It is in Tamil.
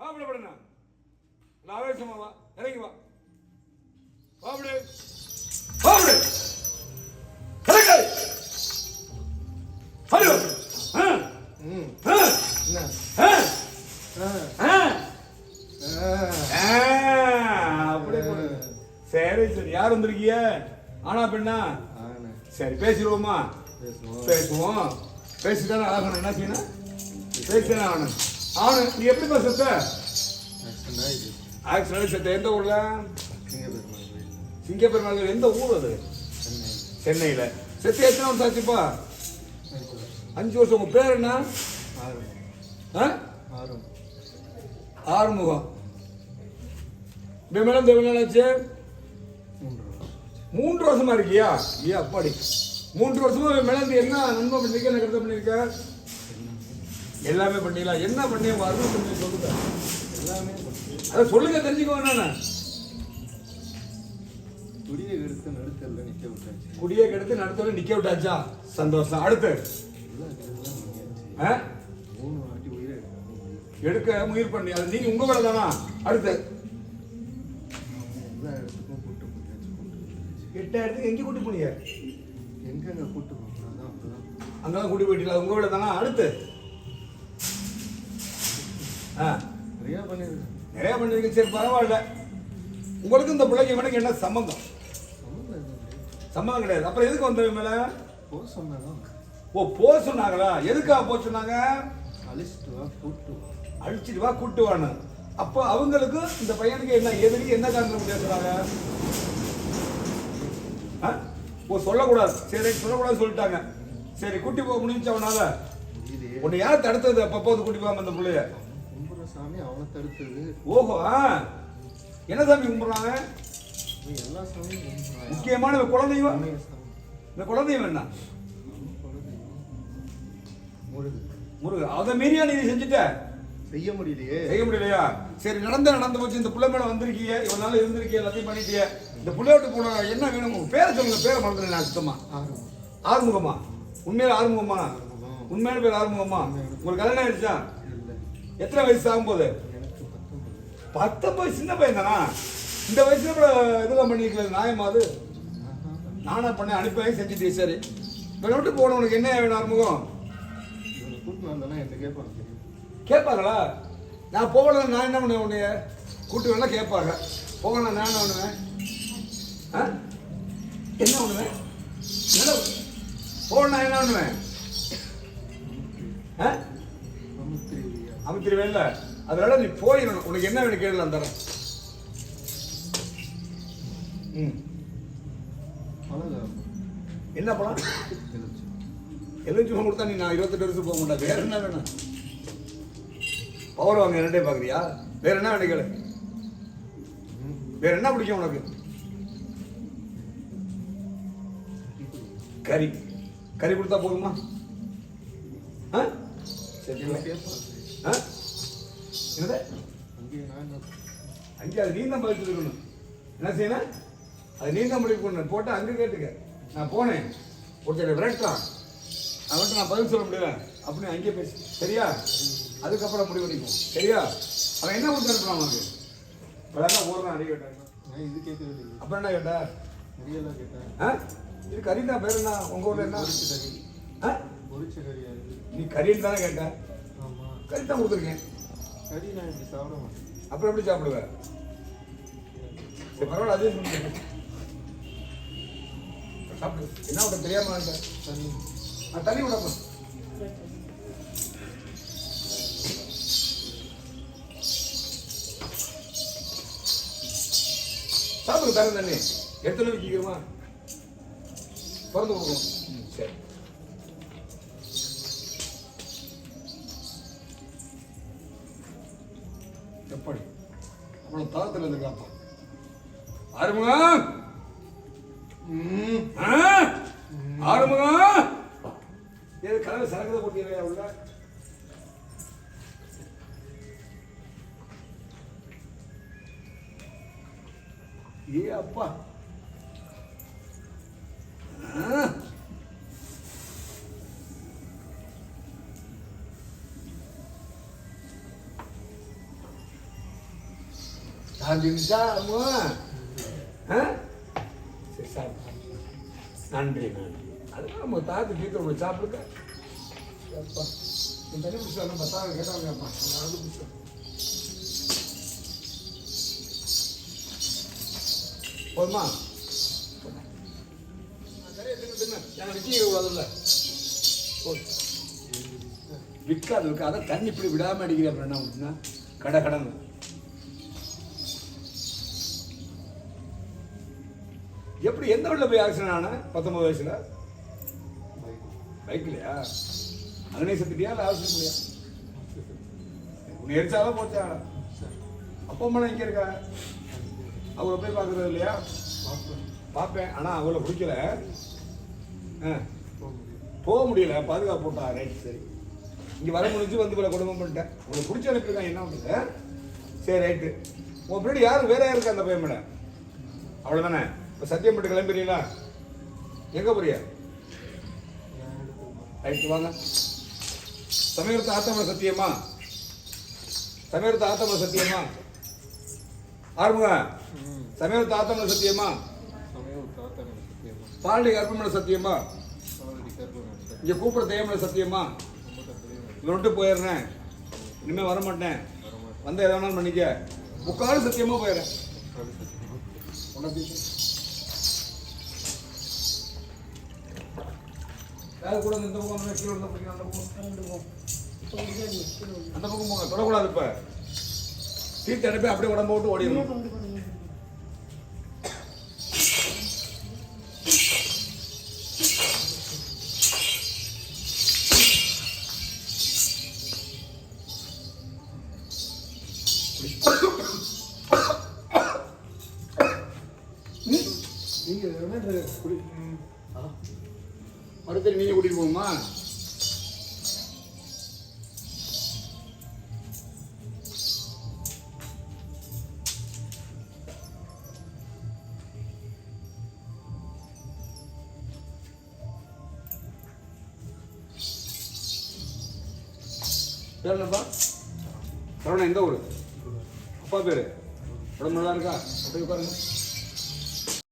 வாப்பிட படுண்ணா. நான் ஆவேசமா வா. இறங்கி வா. வாப்பிடு வாப்பிடு இறங்கு. ஹலோ. சரி சரி. யார் வந்திருக்கீங்க? ஆனா பெண்ணா? சரி பேசிடுவோமா? பேசுவோம். பேசித்தானே ஆகணும். என்ன செய்யணும்? பேசித்தானே ஆகணும். ஆகணும் நீ எப்படி செத்த? ஆக்சிடென்ட் செத்த எந்த ஊர்ல? சிங்கப்பெருமாள் எந்த ஊர் அது? சென்னை சென்னையில. செத்து எத்தனை வருஷம் ஆச்சுப்பா அஞ்சு வருஷம். அஞ்சு வருஷம். உங்க பேர் என்ன? ஆறுமுகம். விமலம் தேவனாச்சு மூன்று வருஷம். இருக்கியா? ஐயா அப்பாடி. மூன்று வருஷமா மிளந்து என்ன நன்மை பண்ணிருக்க என்ன கருத்து பண்ணிருக்க? எல்லாமே பண்ணிடலாம். என்ன பண்ணி உங்க அருமை பண்ணி சொல்லுங்க. எல்லாமே அதை சொல்லுங்க தெரிஞ்சுக்கோ என்னன்னு? துடியை எடுத்து நடுத்தல்ல நிக்க விட்டாச்சு. குடியை கெடுத்து நடத்தல நிக்க விட்டாச்சா? சந்தோஷம். அடுத்து. எடுக்க முயற்சி பண்ணி அது நீங்க உங்க வேலை தானா? அடுத்து. எட்டாயிரத்துக்கு எங்க கூட்டி போனீங்க? எங்கெங்க கூட்டு அப்பதான் அங்கதான் கூட்டி போயிட்டீங்களா? உங்க வேலை தானா? அடுத்து. ஆ. நிறையா பண்ணியிருக்கேன். நிறைய பண்ணிருக்கீங்க சரி பரவாயில்ல. உங்களுக்கு இந்த பிள்ளைக்கு இவனுக்கு என்ன சம்பந்தம்? சம்மந்தம். சம்பந்தம் கிடையாது. அப்புறம் எதுக்கு வந்தவங்க மேல? போக சொன்னாதான் ஓ போ சொன்னாங்களா? எதுக்காக போ சொன்னாங்க? அழிச்சிட்டு வா கூட்டு அழிச்சிட்டு வா கூட்டு வான்னு. அப்போ அவங்களுக்கு இந்த பையனுக்கு என்ன எதிரி என்ன காரணம் பேசுறாங்க? ஓ சொல்லக்கூடாது. சரி சொல்லக்கூடாது சொல்லிட்டாங்க. சரி கூட்டி போக முடிஞ்சு அவனால உன்னை யார் தடுத்தது அப்பப்போ வந்து கூட்டி போகாம அந்த பிள்ளைய? சாமி அவனை தடுத்தது. ஓஹோ என்ன சாமி கும்பிடுறாங்க? எல்லா சாமியும் கும்பிடுறாயா? முக்கியமான சாமி இந்த குழந்தையும் என்ன? அவன் குலதெய்வம். முருகு. முருகு. அதை மீறியா நீ செஞ்சுட்ட? செய்ய முடியலையே. செய்ய முடியலையா? சரி நடந்து நடந்து போச்சு. இந்த புள்ள மேல வந்திருக்கீங்க இவ்வளவு நாள் இருந்திருக்கீங்க எல்லாத்தையும் பண்ணிட்டீங்க இந்த புள்ளையோட்டு போன என்ன வேணும்? உங்க பேரை சொல்லுங்க. பேரை மறந்துடுறேன் நான் சுத்தமா. ஆறும் ஆறுமுகமா? உண்மையில ஆறுமுகமா. உண்மையான பேர் ஆறுமுகமா? உங்களுக்கு கல்யாணம் ஆயிடுச்சா? எத்தனை வயசு ஆகும்போது? எனக்கு பத்தொன்பது பத்தொன்பது சின்ன பையன் தானா இந்த வயசுல கூட இதெல்லாம் பண்ணிருக்கல நியாயமா அது? நானா பண்ண அனுப்பி செஞ்சுட்டே சரி. இவனை விட்டு உனக்கு என்ன வேணும் அறுமுகம் இவனை கூட்டிட்டு என்ன கேட்பாங்க கேட்பாங்களா? நான் போகல நான் என்ன பண்ணுவேன் உன்னைய? கூட்டு வேணா கேட்பாங்க. போகல நான் என்ன பண்ணுவேன்? ஆ? என்ன பண்ணுவேன்? போகல நான் என்ன பண்ணுவேன்? அமைச்சிருவேன்ல அதனால நீ போயிடணும் உனக்கு என்ன வேணும் கேளு நான் தரேன். ம். என்ன பழம் எலுமிச்சு பழம் கொடுத்தா நீ நான் இருபத்தெட்டு வருஷம் போக மாட்டேன். வேற என்ன வேணும்? பவர் வாங்க ரெண்டே பார்க்குறியா? வேற என்ன வேணும் கேளு. வேற என்ன பிடிக்கும் உனக்கு? கறி. கறி கொடுத்தா போதுமா? ஆ? சரி ஆ? அங்கே அது நீ தான் பதில் இருக்கணும் என்ன செய்யணும்? அது நீ தான் முடிவு பண்ணணும் போட்டு அங்கே கேட்டுக்க. நான் போனேன். ஒருத்தர் விரட்டான் அவன்கிட்ட நான் பதில் சொல்ல முடியல. அப்படின்னு அங்கேயே பேசு. சரியா? அதுக்கப்புறம் முடிவு பண்ணிப்போம். சரியா? அவன் என்ன கொடுத்து அனுப்புறான் அவனுக்கு விளையாட ஓடுறான் அடி கேட்டாங்க இது இல்லை அப்புறம் என்ன கேட்டா? நிறையெல்லாம் கேட்டேன் ஆ? இது கறி தான் பேர் என்ன? உங்க ஊர்ல என்ன? கறி. ஆ? பொரிச்ச கறியா நீ கறின்னு தானே கேட்ட? கறி தான் கொடுத்துருக்கேன். கறி நான் இப்படி சாப்பிட மாட்டேன். அப்புறம் எப்படி சாப்பிடுவேன் சரி பரவாயில்ல அதே சாப்பிடு. என்ன உனக்கு தெரியாம இருக்க தண்ணி. நான் தண்ணி விடப்பா சாப்பிடுங்க தரேன் தண்ணி. எத்தனை வைக்கிறோமா திறந்து கொடுக்கணும். ம், சரி. எப்படி? அவ்வளோ அவ்வளவு இருந்து இருந்துக்கலாப்பா ஆறுமுகம் ஆறுமுகம் ஏது கலவை சரக்கதை போட்டீங்களா உள்ள? ஏ அப்பா! சாப்பிடு நன்றி நன்றி. அதுதான் நம்ம தாத்து கீத்த உங்களை சாப்பிடுங்க. இந்த பிடிச்சா நம்ம தாங்க கேட்டாங்கப்பா அது பிடிச்சோம் போதுமா? விற்காது விற்காத. தண்ணி இப்படி விடாம அடிக்கிற அப்புறம் என்ன அப்படின்னா கடை கடன் எப்படி எந்த வழியில் போய் ஆக்சிடென்ட் ஆன? பத்தொம்பது வயசில்? பைக்லையா அதனே செத்துட்டியா இல்லை ஆக்சிடென்ட் முடியா உன்னை எரிச்சாலும் போச்சா? அப்பா அம்மா இங்கே இருக்கா? அவளை போய் பார்க்குறது இல்லையா? பார்ப்பேன். ஆனால் அவளை பிடிக்கல. ஆ. போக முடியல. பாதுகாப்பு போட்டா. ரைட் சரி. இங்கே வர முடிஞ்சு வந்து இவ்வளோ குடும்பம் பண்ணிட்டேன் உங்களுக்கு பிடிச்ச அனுப்பியிருக்காங்க என்ன பண்ணுது சரி ரைட்டு. உன் பின்னாடி யாரும் வேற யாருக்கு இருக்கா அந்த பையன் மேடம் அவ்வளோதானே இப்போ சத்தியம் பண்ணிட்டு கிளம்புறீங்களா? எங்கே போறியா? ரைட்டு வாங்க. சமயத்து ஆத்தம சத்தியமா? சமயத்து ஆத்தம சத்தியமா? ஆறுமுக சமயத்து ஆத்தம சத்தியமா? பாரடி கர்ப்பமன சத்தியமா? இங்கே கூப்பிட தெய்வமன சத்தியமா? இவன் விட்டு போயிடுறேன். இனிமேல் வர மாட்டேன் வந்த எதை வேணாலும் பண்ணிக்க. முக்கால் சத்தியமா போயிடுறேன். யாரு கூட இந்த பக்கம் வந்தா கீழே வந்தா பிடிக்கும், அந்த பக்கம். அந்த பக்கம் போங்க தொடக்கூடாது இப்ப. தீர்த்து அனுப்பி அப்படியே உடம்பு விட்டு ஓடிடணும். நீங்க என்ன குடி. மருத்துவ நீங்க கூட்டிட்டு போகுமா? பேர் என்னப்பா? சரவணா எந்த ஊர்? அப்பா பேரு? உடம்பு நல்லா இருக்கா அப்படியே உட்காருங்க.